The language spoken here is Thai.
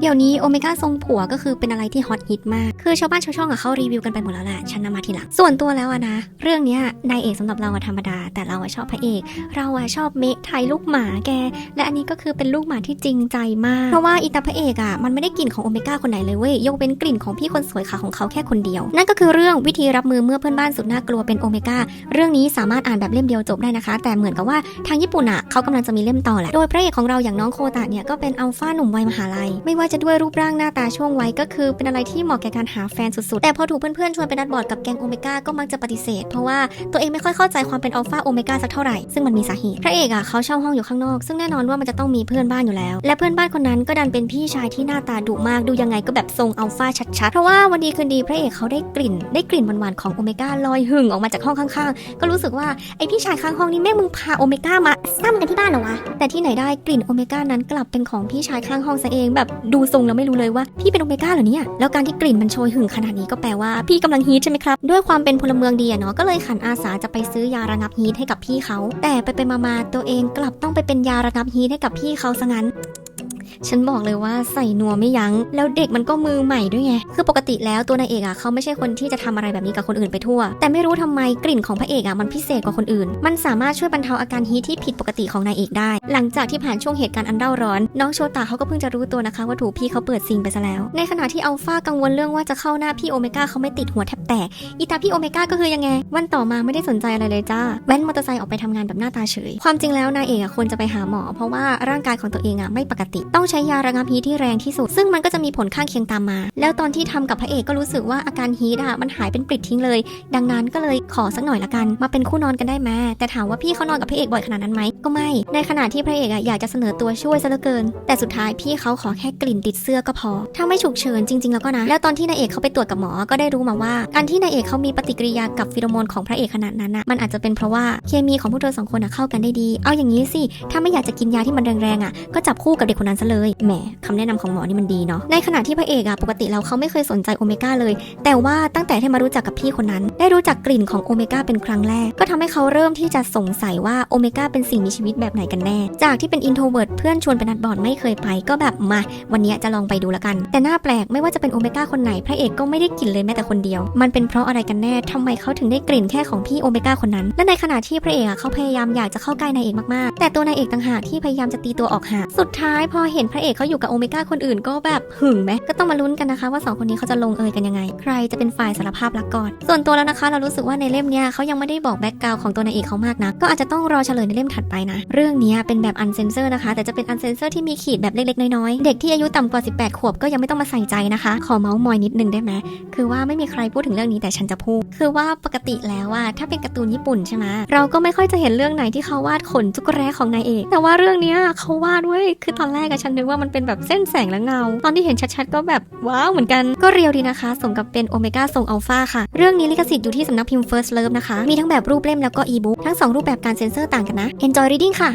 เดี๋ยวนี้โอเมก้าทรงผัวก็คือเป็นอะไรที่ฮอตฮิตมาก คือชาวบ้านชาวช่องอะเขารีวิวกันไปหมดแล้วแหละฉันนำมาทีหลัง ส่วนตัวแล้วอะนะ เรื่องเนี้ยนายเอกสำหรับเราอะธรรมดา แต่เราอะชอบพระเอก เราอะชอบเมะไทยลูกหมาแก และอันนี้ก็คือเป็นลูกหมาที่จริงใจมาก เพราะว่าอีตาพระเอกอะมันไม่ได้กลิ่นของโอเมก้าคนไหนเลยเว้ย ยกเว้นกลิ่นของพี่คนสวยขาของเขาแค่คนเดียว นั่นก็คือเรื่องวิธีรับมือเมื่อเพื่อนบ้านสุดน่ากลัวเป็นโอเมก้า เรื่องนี้สามารถอ่านแบบเล่มเดียวจบได้นะคะ แต่เหมือนกับว่าทางญี่ปุ่นอะเขากำลังจะมีเล่มต่อแหละ โดยพระเอกของเราอย่างน้องโคตะเนี่ยก็เป็นอัลฟาหนุ่มวัยมหาลัย ไม่ว่าจะด้วยรูปร่างหน้าตาช่วงวัยก็คือเป็นอะไรที่เหมาะแก่การหาแฟนสุดๆ แต่พอถูกเพื่อนๆชวนไปนัดบอร์ดกับแกงโอเมก้าก็มักจะปฏิเสธ เพราะว่าตัวเองไม่ค่อยเข้าใจความเป็นอัลฟาโอเมก้าสักเท่าไหร่ ซึ่งมันมีสาเหตุ พระเอกอะเขาเช่าห้องอยู่ข้างนอก ซึ่งแน่นอนว่ามันจะต้องมีเพื่อนบ้านอยู่แล้ว และเพื่อนบ้านคนนั้นก็ดันเป็นพี่ชายที่หน้าตาดุมาก ดูยังไงก็แบบทรงอัลฟาชัดๆ เพราะว่าวันดีคืนดีพระเอกเขาได้กลิ่น ได้กลิ่นหวานๆของโอเมก้าลอยหึ่งออกมาจากห้องข้างๆ ก็รู้สึกว่าไอพี่ชายข้างห้องนี่แม่มึงพาโอเมก้ามาซ้ำกันที่บ้านเหรอวะแต่ที่ไหนได้กลิ่นโอเมก้านั้นกลับเป็นของพี่ชายข้างห้องซะเองแบบดูทรงแล้วไม่รู้เลยว่าพี่เป็นโอเมก้าเหรอเนี่ยแล้วการที่กลิ่นมันโชยหึงขนาดนี้ก็แปลว่าพี่กำลังฮีทใช่ไหมครับด้วยความเป็นพลเมืองดีอะเนาะก็เลยขันอาสาจะไปซื้อยาระงับฮีทให้กับพี่เขา แต่ไปไปมาๆตัวเองกลับต้องไปเป็นยาระงับฮีทให้กับพี่เขาซะงั้น ฉันบอกเลยว่าใส่นัวไม่ยัง้ง แล้วเด็กมันก็มือใหม่ด้วยไง คือปกติแล้วตัวนายเอกอะเขาไม่ใช่คนที่จะทำอะไรแบบนี้กับคนอื่นไปทั่ว แต่ไม่รู้ทำไมกลิ่นของพระเอกอะมันพิเศษกว่าคนอื่น มันสามารถช่วยบรรเทาอาการฮีทที่ผิดปกติของนายเอกได้ หลังจากที่ผ่านช่วงเหตุการณ์อันเร่าร้อน น้องโชตาเขาก็เพิ่งจะรู้ตัวนะคะว่าถูกพี่เขาเปิดซิงไปซะแล้ว ในขณะที่อัลฟากังวลเรื่องว่าจะเข้าหน้าพี่โอเมก้าเขาไม่ติดหัวแทบแตกอีตาพี่โอเมก้าก็คือยังไง วันต่อมาไม่ได้สนใจอะไรเลยจ้าแว้นมอเตอร์ไซค์ออกไปทำงานแบบหน้าตาเฉย ความจริงแล้วนายเอกอะควรจะไปหาหมอ เพราะว่าร่างกายของตัวเองอะไม่ปกติต้องใช้ยาระงับฮีทที่แรงที่สุด ซึ่งมันก็จะมีผลข้างเคียงตามมา แล้วตอนที่ทำกับพระเอกก็รู้สึกว่าอาการฮีทอะมันหายเป็นปลิดทิ้งเลย ดังนั้นก็เลยขอสักหน่อยละกัน มาเป็นคู่นอนกันได้ไหมแต่ถามว่าพี่เขานอนกับพระเอกบ่อยขนาดนั้นไหมก็ไม่ ในขณะที่พระเอกอะอยากจะเสนอตัวช่วยซะเหลือเกิน แต่สุดท้ายพี่เขาขอแค่กลิ่นติดเสื้อก็พอ ถ้าไม่ฉุกเฉินจริง ๆ แล้วก็นะ แล้วตอนที่นายเอกเขาไปตรวจกับหมอ ก็ได้รู้มาว่า การที่นายเอกเขามีปฏิกิริยากับฟีโรโมนของพระเอกขนาดนั้นน่ะมันอาจจะเป็นเพราะว่าเคมีของพวกเธอสองคนน่ะเข้ากันได้ดี เอาอย่างนี้สิ ถ้าไม่อยากจะกินยาที่มันแรงๆอะ ก็จับคู่กับเด็กคนนั้นซะเลย แหมคำแนะนำของหมอนี่มันดีเนาะ ในขณะที่พระเอกอะปกติเราเขาไม่เคยสนใจโอเมก้าเลย แต่ว่าตั้งแต่ที่มารู้จักกับพี่คนนั้น ได้รู้จักกลิ่นของโอเมก้าเป็นครั้งแรก ก็ทำให้เขาเริ่มที่จะสงสัยว่าโอเมก้าเป็นสิ่งมีชีวิตแบบไหนกันแน่ จากที่เป็นอินโทรเวิร์ดเพื่อนชวนไปนัดบอลไม่เคยไปก็แบบมา วันนี้จะลองไปดูละกัน น่าแปลกไม่ว่าจะเป็นโอเมก้าคนไหนพระเอกก็ไม่ได้กลิ่นเลยแม้แต่คนเดียว มันเป็นเพราะอะไรกันแน่ทำไมเขาถึงได้กลิ่นแค่ของพี่โอเมก้าคนนั้น และในขณะที่พระเอกอะเขาพยายามอยากจะเข้าใกล้นายเอกมากๆ แต่ตัวนายเอกต่างหากที่พยายามจะตีตัวออกห่างสุดท้ายพอเห็นพระเอกเขาอยู่กับโอเมก้าคนอื่นก็แบบหึงไหมก็ต้องมาลุ้นกันนะคะว่าสองคนนี้เขาจะลงเอยกันยังไง ใครจะเป็นฝ่ายสารภาพรักก่อน ส่วนตัวแล้วนะคะ เรารู้สึกว่าในเล่มเนี้ยเขายังไม่ได้บอกแบ็กกราวของตัวนายเอกเขามากนะก็อาจจะต้องรอเฉลยในเล่มถัดไปนะ เรื่องนี้เป็นแบบอันเซนเซอร์นะคะ แต่จะเป็นอันเซนเซอร์ที่มีขีดแบบเล็กๆน้อยๆเด็กที่อายุต่ำกว่า 18 ขวบก็ยังไม่ต้องมาใส่ใจนะคะ ขอเมาส์มอยนิดนึงได้ไหมคือว่าไม่มีใครพูดถึงเรื่องนี้แต่ฉันจะพูด คือว่าปกติแล้วว่าถ้าเป็นการ์ตูนญี่ปุ่นใช่ไหมเราก็ไม่ค่อยจะเห็นเรื่องไหนที่เขาวาดขนจุกแร้ของนายเอก แต่ว่าเรื่องนี้เขาวาดเว้ยคือตอนแรกอะฉันนึกว่ามันเป็นแบบเส้นแสงและเงา ตอนที่เห็นชัดๆก็แบบว้าวเหมือนกันก็เรียวดีนะคะ สมกับเป็นโอเมก้าทรงอัลฟาค่ะ เรื่องนี้ลิขสิทธิ์อยู่ที่สำนักพิมพ์ First Love นะคะ มีทั้งแบบรูปเล่มแล้วก็อีบุ๊กทั้งสองรูปแบบการเซ็นเซอร์ต่างกันนะ Enjoy reading ค่ะ